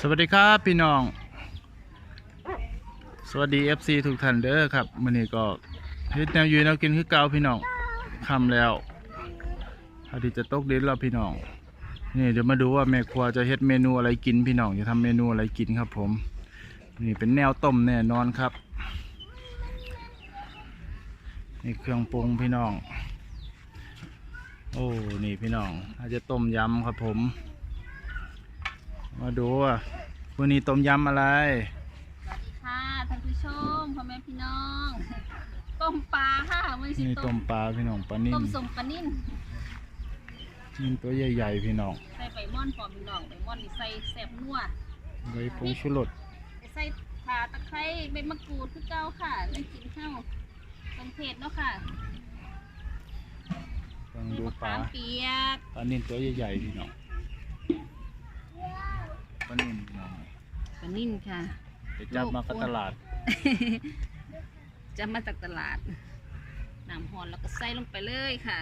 สวัสดีครับพี่น้อง สวัสดี FC ทุกท่านเด้อครับมื้อนี้ก็เฮ็ดแนวยู่แนวกินคือเก่าพี่น้องค่ำแล้วพอดีจะตกดินแล้วพี่น้องนี่เดี๋ยวมาดูว่าแม่ครัวจะเฮ็ดเมนูอะไรกินพี่น้องจะทำเมนูอะไรกินครับ ผม นี่เป็นแนวต้มแน่นอนครับนี่เครื่องปรุงพี่น้อง โอ้นี่พี่น้องอาจจะต้มยำครับผม มาดูว่าวันนี้ต้มยำอะไร สวัสดีค่ะท่านผู้ชมพ่อแม่พี่น้องต้มปลาค่ะไม่ใช่นี่ต้ต้มมปลาพี่น้องปลานิ่ต้มมสมปลานิ่นนิ่มตัวใหญ่ๆพี่น้องใส่ใบม่อนพร้อมพี่น้องใบม่อนนี่ใส่แซ่บนัวใบผงชูรสใส่ข่าตะไคร้ใบมะกรูดคือเก้าค่ะแล้วกินข้าวต้มเผ็ดเนาะค่ะลองมีดูมะปลาขามเปียกปลานิ่มตัวใหญ่ๆพี่น้อง ปลานิ่มพี่น้องปลานิ่นค่ะ ไปจับมากับตลาดจะมาจากตลาดน้ำหอนแล้วก็ใส่ลงไปเลยค่ะ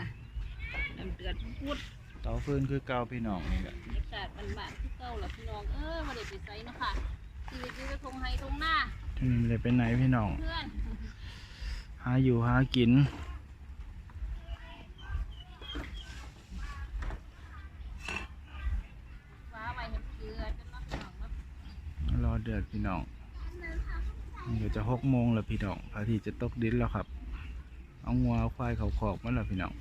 น้ำเดือดพุดเตาฟืนคือเก่าพี่น้องนี่แหละบรรยากาศบ้านๆคือเก่าแหละพี่น้องเออมาเด็ดไปใส่เนาะค่ะคือจะไปทงไฮทงหน้าที่นี่เลยไปไหนพี่น้อง เพื่อนหาอยู่หากิน ฟ้าไว้เห็ดเกลือจะมาขนมมาร อ เดือดพี่น้องนี่ก็จะหกโมงแล้วพี่น้องพระอาทิตย์จะตกดินแล้วครับ เอางัวเอาควายเขาขอกมาแล้วพี่น้อง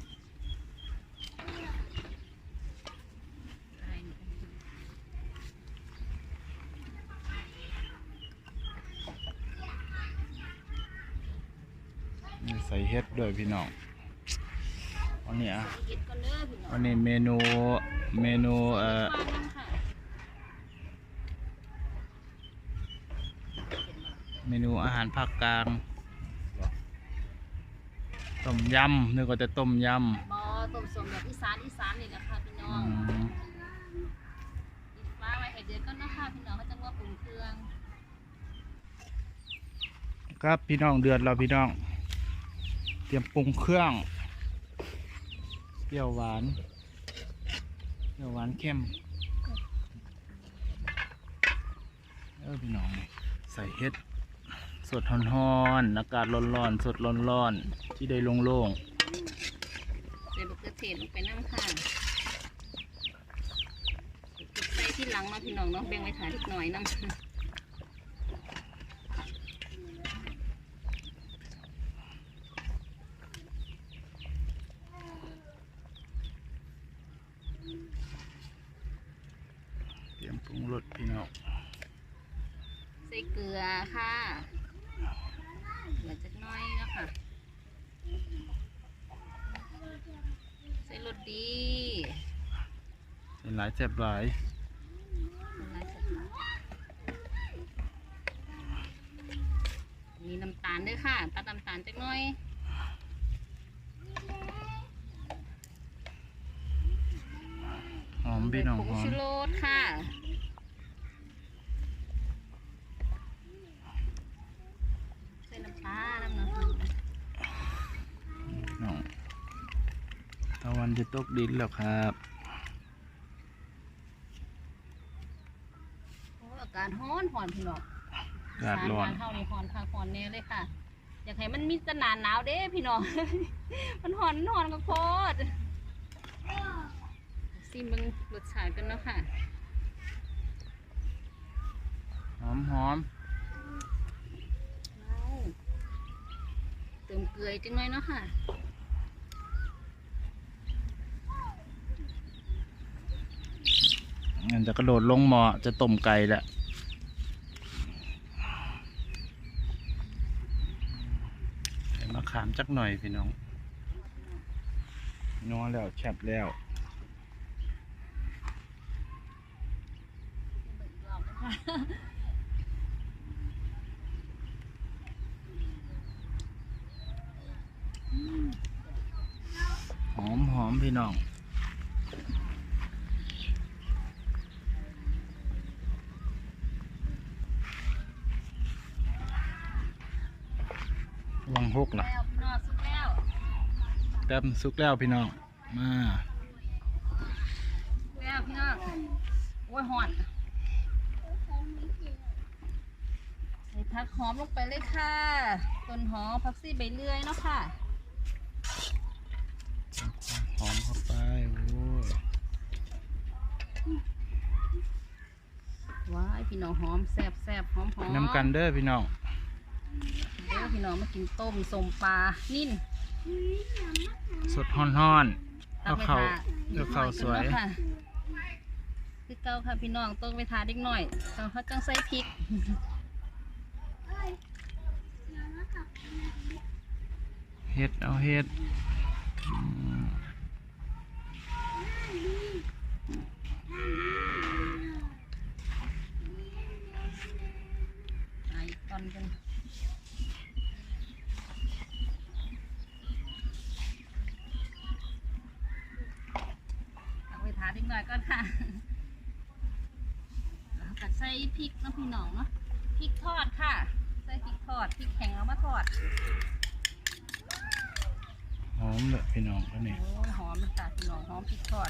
ใส่เฮ็ดด้วยพี่น้องอันนี้อะเก็ดก่อนเด้อพี่น้องอันนี้เมนูเมนูเอ่อ มานั่งค่ะ เมนูอาหารภาคกลางต้มยำนึกว่าจะต้มยบอต้มสมแบบอีสานอีสานนี่แหละค่ะพี่น้ำออืงมอีฟ้าไว้เห็ดเดือดก่อนนะคะพี่น้องเขาจะว่าปรุงเครื่องครับพี่น้องเดือดแล้วพี่น้อง เตรียมปรุงเครื่องเปรี้ยวหวานเปรี้ยวหวานเข้มเออพี่น้องนี่ใส่เฮ็ดส ดฮ้อนๆอากาศร้อนๆสดร้อนๆที่ได้โล่งใส่มะเขือเทศลงไปนั่งค่ะใส่ที่หลังเนาะพี่น้องเนาะแบ่งไว้ถ่ายนิดหน่อยน้ำๆเตรียมปรุงรสพี่น้องใส่เกลือค่ะ เกลือจักหน้อยเนาะค่ะใส่รสดีเป็นหลายแซ่บหลายมีน้ำตาลด้วยค่ะตัดน้ำตาลจักหน้อยหอมพี่น้องผงหอมชูรสค่ะ จะตกดินแล้วครับโอ้ยอากาศร้อนหอนพี่น้องอากาศร้อนสมวัเท่านี้หอนค่ะหอนแน่เลยค่ะ อยากให้มันมีสนานหนาวเด้พี่น้อง มันหอนหอนกับโคตรซิมเบิงรสชาติกันเนาะค่ะ หอมหอมว้าวเติมเกลือจังหน่อยเนาะค่ะ งั้น จะกระโดดลงหมอจะต้มไก่แล้วใส่มะขามจักหน่อยพี่น้องนัวแล้วแฉบแล้วหอมหอมพี่น้อง วังหกล่ะแล้วพี่น้องสุกแล้วแป๊บสุกแล้วพี่น้อง มาแล้วพี่น้อง โอ้ยหอนใส่ผักหอมลงไปเลยค่ะ ต้นหอมผักซี่ใบเลื่อยเนาะค่ะ หอมเข้าไป โอ้ยว้ายพี่น้องหอมแซ่บแซ่บหอมหอมน้ำกันเด้อพี่น้องเด้อ พี่น้องมากินต้มสมปลานิ่นสดฮ้อนๆเอาเข้าเอาเข้าสวยค่ะคือเก่าค่ะพี่น้องต้องไปทาเด็กหน่อยต้องเขาจังใส่พริกเฮ็ดเอาเฮ็ดอืมไอ้ตอนกันเอาไปทาเด็กหน่อยก่อนค่ะแล้วก็ใส่พริกเนาะพี่น้องเนาะ พริกทอดค่ะ ใส่พริกทอด พริกแข็งเอามาทอด หอมเลยพี่น้องก็นี่โอ้ยหอมเลยค่ะพี่น้องหอมพริกทอด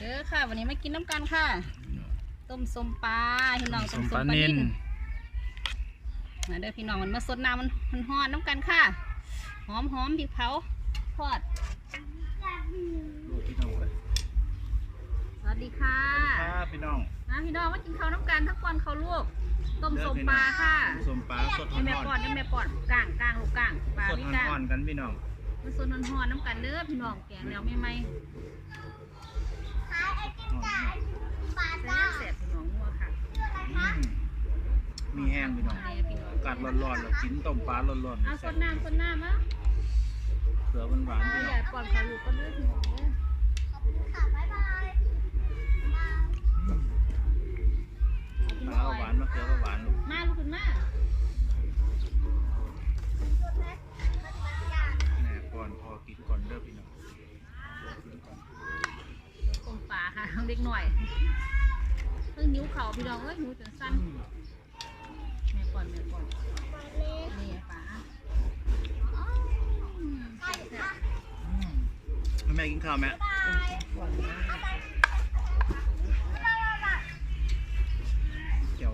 เด้อค่ะ วันนี้มากินน้ำกันค่ะ ต้มส้มปลาพี่น้องสต้มมส้มปลาปลานินิ่นนมาเด้อพี่น้องมันมาสดน้ำมันมันหอนน้ำกันค่ะ หอมหอมพริกเผาทอด ดูพี่น้องเลยสวัสดีค่ะครับพี่น้องนะพี่น้องมากินข้าวน้ำกันทั้งวันข้าวลวกต้มส้มปลาค่ะสมปลาสดฮ้นี่แม่อนปอดนี่แม่ปอดกลางกลางลูกกลางปลาๆสดไม่กลางฮ้อนๆกันพี่น้องมันสดหอนๆน้ำกันเด้อพี่น้องแกงแล้วไม่ไหมหอมมากแซ่บแซ่บพี่น้องนัวค่ะอืมมีแห้งพี่น้องนี่พี่น้องอากาศร้อนๆเรากินต้มปลาร้อนเอาสๆแซ่บดน้ำสดน้ำอะ เผือหวานๆพี่ใหน้อญ่งก่อนข้าวลูกก็เด้อพี่น้องเด้อปลาก็หวานมะเขือก็หวานลูกมาลูกขึ้นมาแม่ก่อนพอกินก่อนเด้อพี่น้องกลมปลาค่ะเล็กหน่อยเพิ่งนิ้วเข่าพี่น้องเอ้ยนิ้วจนสั้นแม่ก่อนแม่ก่อนนี่ปลาอ้าวอืมแซ่บ อืมแม่กินข้าวไหมเดี๋ยว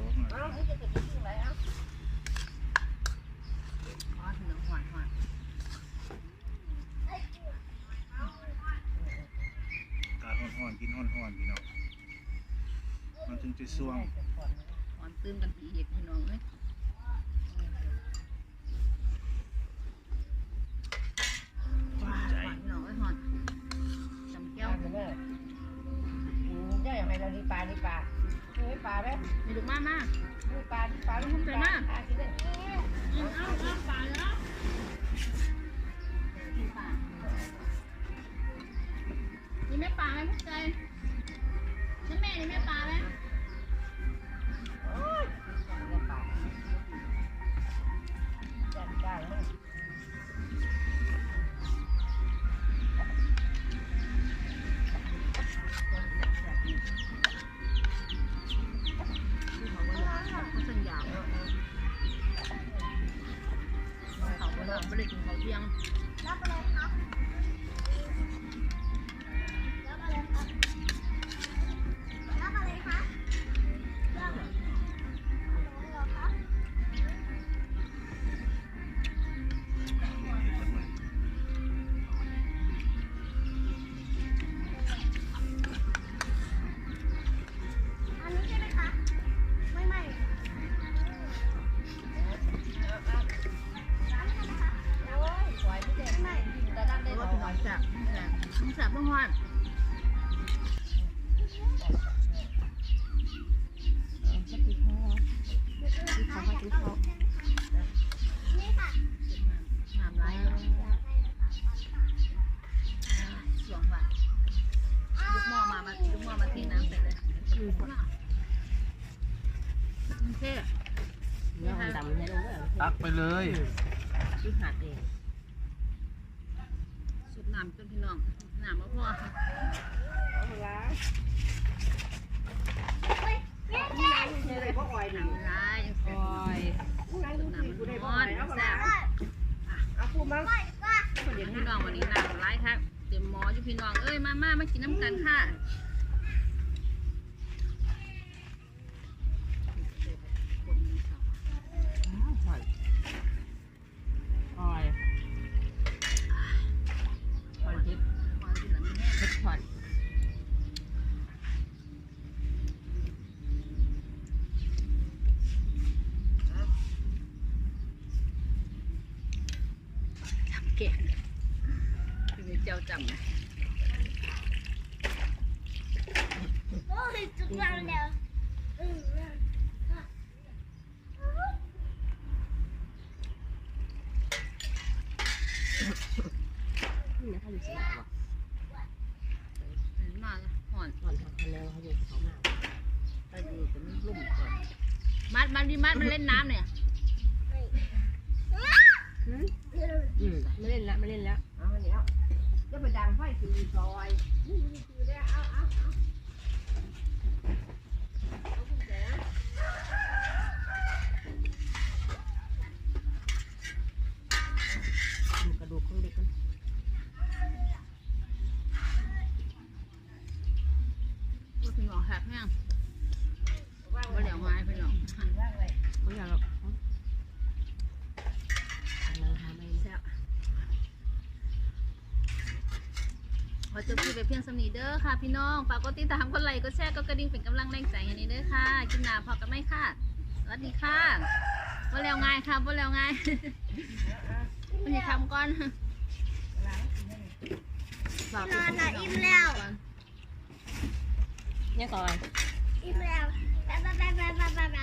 การห่อนๆกินห่อนๆพี่น้องมันถึงจะสวงหวานตื้มกันทีเด็ดพี่น้องเอ้ย ได้ยังไงเราดีปลาดีปลาเฮ้ยปลาไหมมีลูกมากมากดูปลาดีปลาลูกมันปลาปลากินได้เอาเอาเอาปลาแล้วปลานี่ไม่ปลาไหมพวกใจ กิ ตักไปเลยที่หัดเองสุดน้ำจนพี่น้องน้ำมาพอเอาเวลาเฮ้ยแม่แม่เนี่ยเลยพ่ออ่อยดิน้ำอยสุดน้ำมันร้อนแซ่บเอาพูดมั้งไปว่าเดี๋ยวพี่น้องวันนี้น้ำลายครับเต็มหมออยู่พี่น้องเอ้ยมามามากินน้ำกันค่ะ แกงคือเจ้าจำนะโอ้ยจุกลังเดียวอืมนี่นะเขาอยู่สนามว่ะเห็นมาลยห่อนตอนทำคะแนนเขาอยู่เขามาไปดูเป็นรุ่มก่อนมัดมัดดิมัดมันเล่นน้ำเนี่ย อืมอืม ไม่เล่นแล้วไม่เล่นแล้วเอามาแล้วจะไปดังไฟสีซอยนี่คือได้เอาเอาเอาเอาคุณแจดูกระดูกของเด็กมัน ก็ถึงหอกหักแห้งว่าเหลียวไม้พี่น้อง ไม่อยากหรอกอันนั้นทำไม่ แซ่บ ขอจบคลิปไปเพียงสำนีเด้อค่ะพี่น้องฝากกดติดตามกดไลค์กดแชร์กดกระดิ่งเป็นกำลังแรงใจให้นี่เด้อค่ะกินหนาพอกันไหมค่ะสวัสดีค่ะว่าแล้วง่ายค่ะว่าแล้วง่ายมันจะทำก่อนฝากนอนนะอิ่มแล้ว เนี่ยก่อนอิ่มแล้วไปไปไปไปไปไปไป